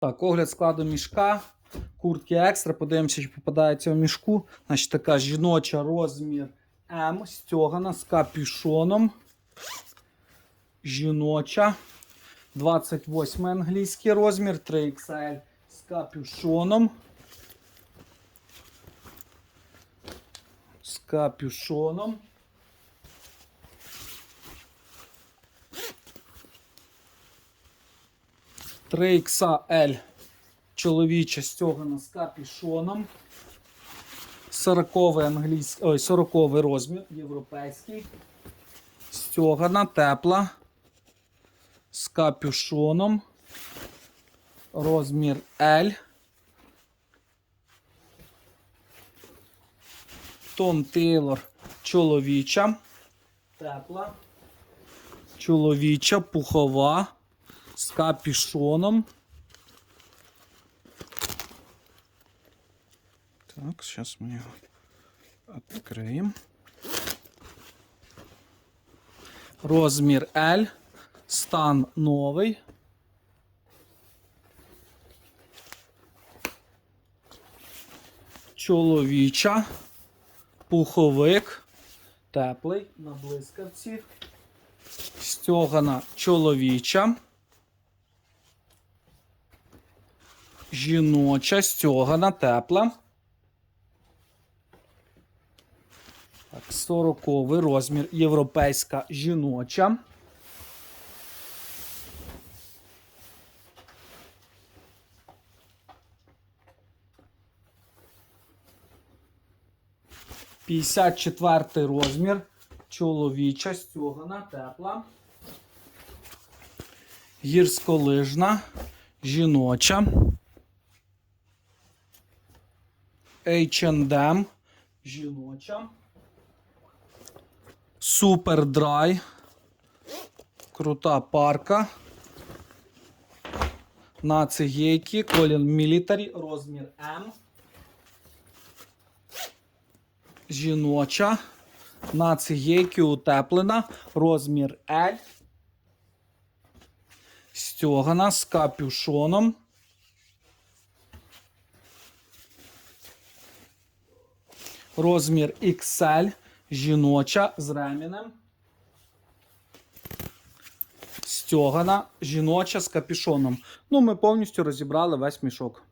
Так, огляд складу мішка. Куртки екстра. Подивимося, чи попадається в мішку. Значить, така жіноча розмір М. Стьогана з капюшоном. Жіноча. 28 англійський розмір, 3XL з капюшоном. З капюшоном. Три XL чоловіча стягана з капюшоном. 40 англійський, ой, 40 розмір європейський. Стягана, тепла. З капюшоном. Розмір L. Том Тейлор чоловіча. Тепла. Чоловіча, пухова. З капюшоном. Так, зараз ми його відкриємо. Розмір L. Стан новий. Чоловіча. Пуховик. Теплий на блискавці. Стьогана чоловіча. Жіноча, стьогана, тепла. Так, 40 розмір. Європейська жіноча. П'ятдесят четвертий розмір. Чоловіча, стьогана, тепла. Гірськолижна, жіноча. H&M, жіноча. Супер драй. Крута парка. На цигейки. Колін Мілітарі. Розмір М. Жіноча. На цигейки утеплена. Розмір L. Стьогана з капюшоном. Розмір XL. Жіноча з ремінем. Стьогана, жіноча з капюшоном. Ну, ми повністю розібрали весь мішок.